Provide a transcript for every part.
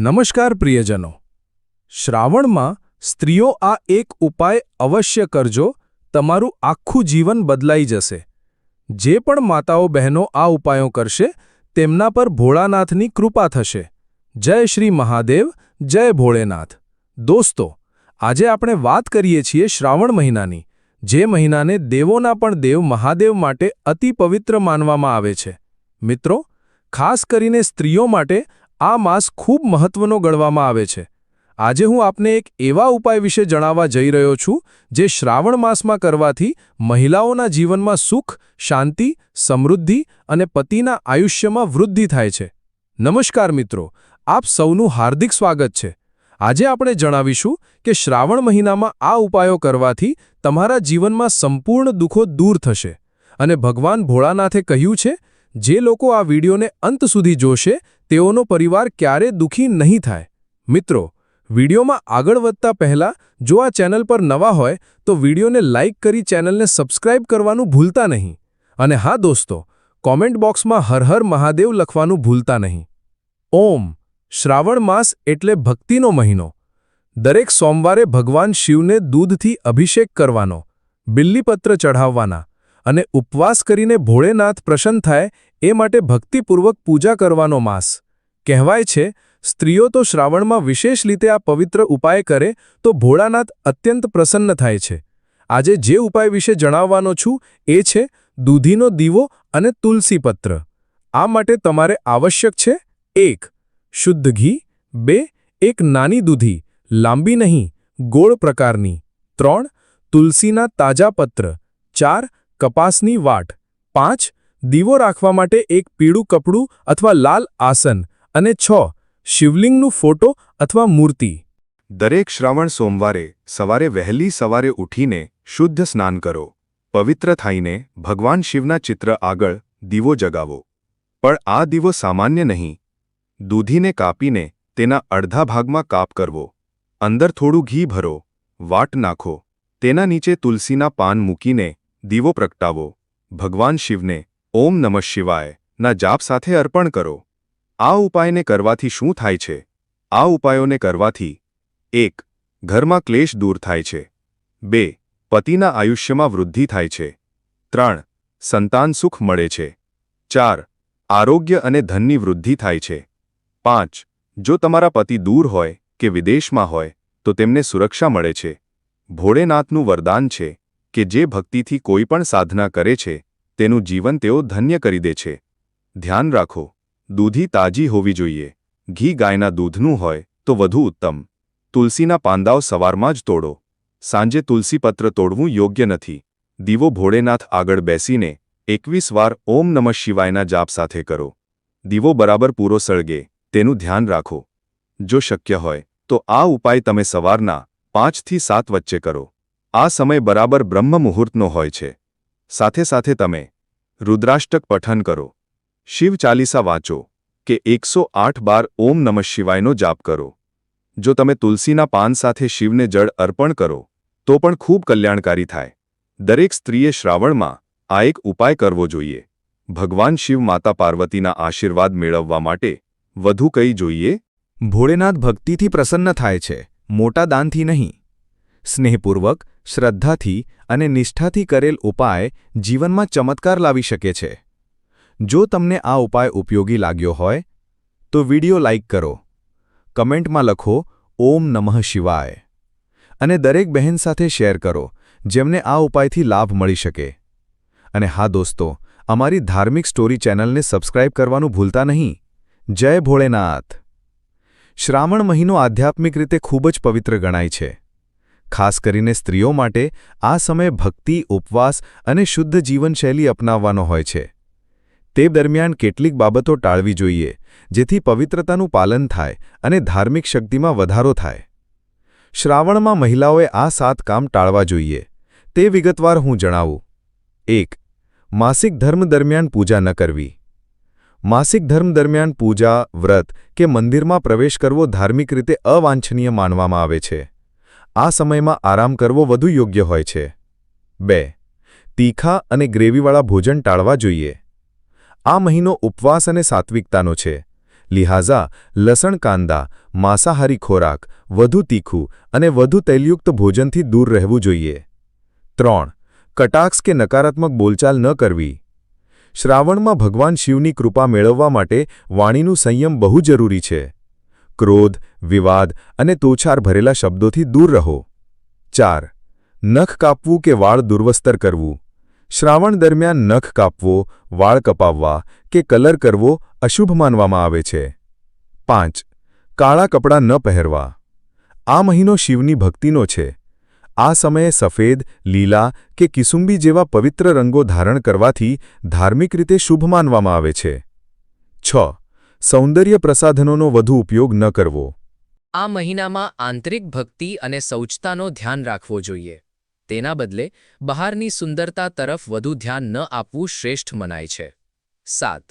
નમસ્કાર પ્રિયજનો. શ્રાવણમાં સ્ત્રીઓ આ એક ઉપાય અવશ્ય કરજો, તમારું આખું જીવન બદલાઈ જશે. જે પણ માતાઓ બહેનો આ ઉપાયો કરશે, તેમના પર ભોળાનાથની કૃપા થશે. જય શ્રી મહાદેવ, જય ભોળેનાથ. દોસ્તો, આજે આપણે વાત કરીએ છીએ શ્રાવણ મહિનાની, જે મહિનાને દેવોના પણ દેવ મહાદેવ માટે અતિ પવિત્ર માનવામાં આવે છે. મિત્રો, ખાસ કરીને સ્ત્રીઓ માટે આ માસ ખૂબ મહત્વનો ગણવામાં આવે છે. આજે હું આપને એક એવા ઉપાય વિશે જણાવવા જઈ રહ્યો છું, જે શ્રાવણ માસમાં કરવાથી મહિલાઓના જીવનમાં સુખ, શાંતિ, સમૃદ્ધિ અને પતિના આયુષ્યમાં વૃદ્ધિ થાય છે. નમસ્કાર મિત્રો, આપ સૌનું હાર્દિક સ્વાગત છે. આજે આપણે જણાવીશું કે શ્રાવણ મહિનામાં આ ઉપાયો કરવાથી તમારા જીવનમાં સંપૂર્ણ દુઃખો દૂર થશે. અને ભગવાન ભોળાનાથે કહ્યું છે, જે લોકો આ વિડીયોને અંત સુધી જોશે તેઓનો પરિવાર ક્યારે દુઃખી નહીં થાય. મિત્રો, વિડીયોમાં આગળ વધતા પહેલા જો આ ચેનલ પર નવા હોય, તો વિડીયોને લાઇક કરી ચેનલને સબસ્ક્રાઇબ કરવાનું ભૂલતા નહીં. અને હા દોસ્તો, કોમેન્ટ બોક્સમાં હર હર મહાદેવ લખવાનું ભૂલતા નહીં. ઓમ, શ્રાવણ માસ એટલે ભક્તિનો મહિનો. દરેક સોમવારે ભગવાન શિવને દૂધથી અભિષેક કરવાનો, બિલ્લીપત્ર ચઢાવવાના અને ઉપવાસ કરીને ભોળેનાથ પ્રસન્ન થાય એ માટે ભક્તિપૂર્વક પૂજા કરવાનો માસ. કહેવાય છે, સ્ત્રીઓ તો શ્રાવણમાં વિશેષ રીતે આ પવિત્ર ઉપાય કરે તો ભોળાનાથ અત્યંત પ્રસન્ન થાય છે. આજે જે ઉપાય વિશે જણાવવાનો છું એ છે, દૂધીનો દીવો અને તુલસીપત્ર આ માટે તમારે આવશ્યક છે, એક, શુદ્ધ ઘી, બે, એક નાની દૂધી, લાંબી નહીં, ગોળ પ્રકારની. ત્રણ, તુલસીના તાજા પત્ર. ચાર, કપાસની વાટ. પાંચ દીવો રાખવા માટે એક પીળું કપડું અથવા લાલ આસન અને છ, શિવલિંગનું ફોટો અથવા મૂર્તિ. દરેક શ્રાવણ સોમવારે સવારે વહેલી સવારે ઉઠીને શુદ્ધ સ્નાન કરો. પવિત્ર થઈને ભગવાન શિવના ચિત્ર આગળ દીવો જગાવો. પણ આ દીવો સામાન્ય નહીં. દૂધીને કાપીને તેના અડધા ભાગમાં કાપ કરવો. અંદર થોડું ઘી ભરો. વાટ નાખો. તેના નીચે તુલસીના પાન મૂકીને દીવો પ્રગટાવો. ભગવાન શિવને ઓમ નમઃ શિવાય, ના જાપ સાથે અર્પણ કરો. આ ઉપાયને કરવાથી શું થાય છે? આ ઉપાયોને કરવાથી, એક, ઘરમાં ક્લેશ દૂર થાય છે. બે, પતિના આયુષ્યમાં વૃદ્ધિ થાય છે. ત્રણ, સંતાન સુખ મળે છે. ચાર, આરોગ્ય અને ધનની વૃદ્ધિ થાય છે. પાંચ, જો તમારા પતિ દૂર હોય કે વિદેશમાં હોય, તો તેમને સુરક્ષા મળે છે. ભોળેનાથનું વરદાન છે કે જે ભક્તિથી કોઈ પણ સાધના કરે છે તેનું જીવન તેઓ ધન્ય કરી દે છે. ધ્યાન રાખો, દૂધી તાજી હોવી જોઈએ. ઘી ગાયના દૂધનું હોય તો વધુ ઉત્તમ. તુલસીના પાંદાઓ સવારમાં જ તોડો. સાંજે તુલસીપત્ર તોડવું યોગ્ય નથી. દીવો ભોળેનાથ આગળ બેસીને એકવીસ વાર ઓમ નમઃ શિવાયના જાપ સાથે કરો. દીવો બરાબર પૂરો સળગે, તેનું ધ્યાન રાખો. જો શક્ય હોય, તો આ ઉપાય તમે સવારના પાંચથી સાત વચ્ચે કરો. આ સમય બરાબર બ્રહ્મ મુહૂર્તનો હોય છે. સાથે સાથે તમે રુદ્રાષ્ટક પઠન કરો. શિવ ચાલીસા વાંચો કે એકસો આઠ બાર ઓમ નમઃ શિવાયનો જાપ કરો. જો તમે તુલસીના પાન સાથે શિવને જળ અર્પણ કરો, તો પણ ખૂબ કલ્યાણકારી થાય. દરેક સ્ત્રીએ શ્રાવણમાં આ એક ઉપાય કરવો જોઈએ. ભગવાન શિવ માતા પાર્વતીના આશીર્વાદ મેળવવા માટે વધુ કઈ જોઈએ? ભોળેનાથ ભક્તિથી પ્રસન્ન થાય છે, મોટા દાનથી નહીં. સ્નેહપૂર્વક, શ્રદ્ધાથી અને નિષ્ઠાથી કરેલ ઉપાય જીવનમાં ચમત્કાર લાવી શકે છે. જો તમને આ ઉપાય ઉપયોગી લાગ્યો હોય, તો વિડિયો લાઇક કરો. કમેન્ટમાં લખો, ઓમ નમઃ શિવાય. અને દરેક બહેન સાથે શેર કરો, જેમને આ ઉપાયથી લાભ મળી શકે. અને હા દોસ્તો, અમારી ધાર્મિક સ્ટોરી ચેનલને સબસ્ક્રાઇબ કરવાનું ભૂલતા નહીં. જય ભોળેનાથ. શ્રાવણ મહિનો આધ્યાત્મિક રીતે ખૂબ જ પવિત્ર ગણાય છે. ખાસ કરીને સ્ત્રીઓ માટે આ સમય ભક્તિ, ઉપવાસ અને શુદ્ધ જીવનશૈલી અપનાવવાનો હોય છે. તે દરમિયાન કેટલીક બાબતો ટાળવી જોઈએ, જેથી પવિત્રતાનું પાલન થાય અને ધાર્મિક શક્તિમાં વધારો થાય. શ્રાવણમાં મહિલાઓએ આ સાત કામ ટાળવા જોઈએ. તે વિગતવાર હું જણાવું. એક, માસિક ધર્મ દરમિયાન પૂજા ન કરવી. માસિક ધર્મ દરમિયાન પૂજા, વ્રત કે મંદિરમાં પ્રવેશ કરવો ધાર્મિક રીતે અવાંછનીય માનવામાં આવે છે. આ સમયમાં આરામ કરવો વધુ યોગ્ય હોય છે. બે. તીખા અને ગ્રેવીવાળા ભોજન ટાળવા જોઈએ. આ મહિનો ઉપવાસ અને સાત્વિકતાનો છે. લિહાઝા, લસણ કાંદા, માંસાહારી ખોરાક, વધુ તીખું અને વધુ તૈલયુક્ત ભોજનથી દૂર રહેવું જોઈએ. ત્રણ. કટાક્ષ કે નકારાત્મક બોલચાલ ન કરવી. શ્રાવણમાં ભગવાન શિવની કૃપા મેળવવા માટે વાણીનું સંયમ બહુ જરૂરી છે. ક્રોધ, વિવાદ અને તોછાર ભરેલા શબ્દોથી દૂર રહો. ચાર, નખ કાપવું કે વાળ દુર્વસ્તર કરવું? શ્રાવણ દરમિયાન નખ કાપવો, વાળ કપાવવા કે કલર કરવો અશુભ માનવામાં આવે છે. પાંચ, કાળા કપડાં ન પહેરવા. આ મહિનો શિવની ભક્તિનો છે. આ સમયે સફેદ, લીલા કે કિસુંબી જેવા પવિત્ર રંગો ધારણ કરવાથી ધાર્મિક રીતે શુભ માનવામાં આવે છે. છ સૌંદર્ય પ્રસાધનોનો વધુ ઉપયોગ ન કરવો. આ મહિનામાં આંતરિક ભક્તિ અને શૌચતાનો ધ્યાન રાખવો જોઈએ. તેના બદલે, બહારની સુંદરતા તરફ વધુ ધ્યાન ન આપવું શ્રેષ્ઠ મનાય છે. સાત.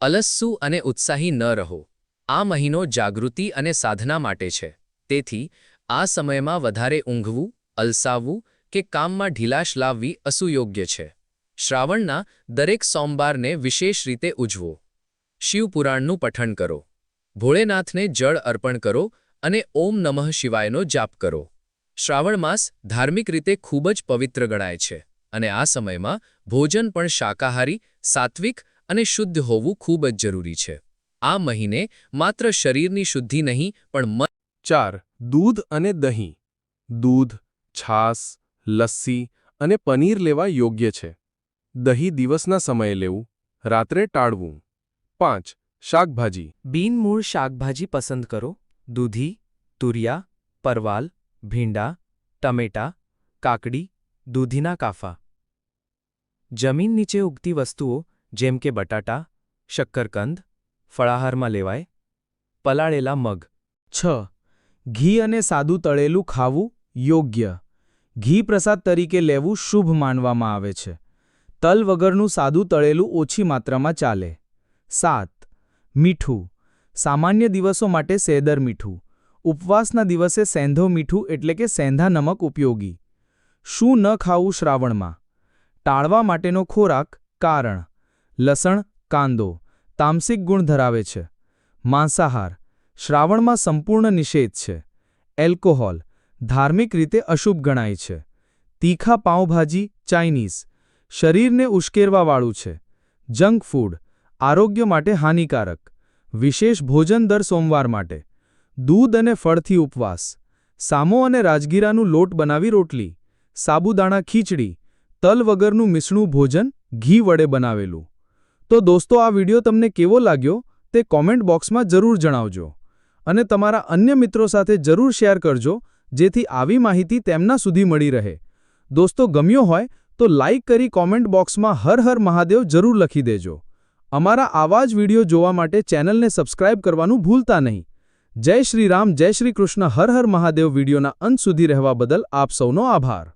અલસ્સુ અને ઉત્સાહી ન રહો. આ મહિનો જાગૃતિ અને સાધના માટે છે. તેથી, આ સમયમાં વધારે ઊંઘવું, અલસાવવું કે કામમાં ઢીલાશ લાવવી અસુયોગ્ય છે. શ્રાવણના દરેક સોમવારને વિશેષ રીતે ઉજવો. શિવપુરાણનું પઠન કરો. ભોળેનાથને જળ અર્પણ કરો અને ઓમ નમઃ શિવાયનો જાપ કરો. શ્રાવણ માસ ધાર્મિક રીતે ખૂબ જ પવિત્ર ગણાય છે અને આ સમયમાં ભોજન પણ શાકાહારી, સાત્વિક અને શુદ્ધ હોવું ખૂબ જ જરૂરી છે. આ મહિને માત્ર શરીરની શુદ્ધિ નહીં, પણ મન ચાર, દૂધ અને દહીં. દૂધ, છાસ, લસ્સી અને પનીર લેવા યોગ્ય છે. દહીં દિવસના સમયે લેવું, રાત્રે ટાળવું. પાંચ, શાકભાજી. બિનમૂળ શાકભાજી પસંદ કરો. દૂધી, તુરિયા, પરવાલ, ભીંડા, ટમેટા, કાકડી, દૂધીના કાફા. જમીન નીચે ઉગતી વસ્તુઓ જેમ કે બટાટા, શક્કરકંદ, ફળાહારમાં લેવાય, પલાળેલા મગ. છ. ઘી અને સાદું તળેલું ખાવું યોગ્ય. ઘી પ્રસાદ તરીકે લેવું શુભ માનવામાં આવે છે. તલ વગરનું સાદું તળેલું ઓછી માત્રામાં ચાલે. સાત. મીઠું. સામાન્ય દિવસો માટે સેદર મીઠું. ઉપવાસના દિવસે સેંધો મીઠું એટલે કે સેંધા નમક ઉપયોગી. શું ન ખાવું શ્રાવણમાં? ટાળવા માટેનો ખોરાક કારણ. લસણ, કાંદો. તામસિક ગુણ ધરાવે છે. માંસાહાર. શ્રાવણમાં સંપૂર્ણ નિષેધ છે. એલ્કોહોલ. ધાર્મિક રીતે અશુભ ગણાય છે. તીખા પાઉંભાજી, ચાઇનીઝ. શરીરને ઉશ્કેરવાવાળું છે. Junk food. આરોગ્ય માટે હાનિકારક, વિશેષ ભોજન દર સોમવાર માટે. દૂધ અને ફળથી ઉપવાસ, સામો અને રાજગીરાનું લોટ બનાવી રોટલી, સાબુદાણા ખીચડી, તલ વગરનું મિશ્રણું ભોજન, ઘી વડે બનાવેલું. તો દોસ્તો, આ વિડિયો તમને કેવો લાગ્યો તે કોમેન્ટ બોક્સમાં જરૂર જણાવજો. અને તમારા અન્ય મિત્રો સાથે જરૂર શેર કરજો, જેથી આવી માહિતી તેમના સુધી મળી રહે. દોસ્તો, ગમ્યો હોય તો લાઇક કરી કોમેન્ટ બોક્સમાં હર હર મહાદેવ જરૂર લખી દેજો. અમારા આવા જ વીડિયો જોવા માટે ચેનલને સબસ્ક્રાઇબ કરવાનું ભૂલતા નહીં. જય શ્રી રામ, જય શ્રી કૃષ્ણ, હર હર મહાદેવ વિડીયોના અંત સુધી રહેવા બદલ આપ સૌનો આભાર.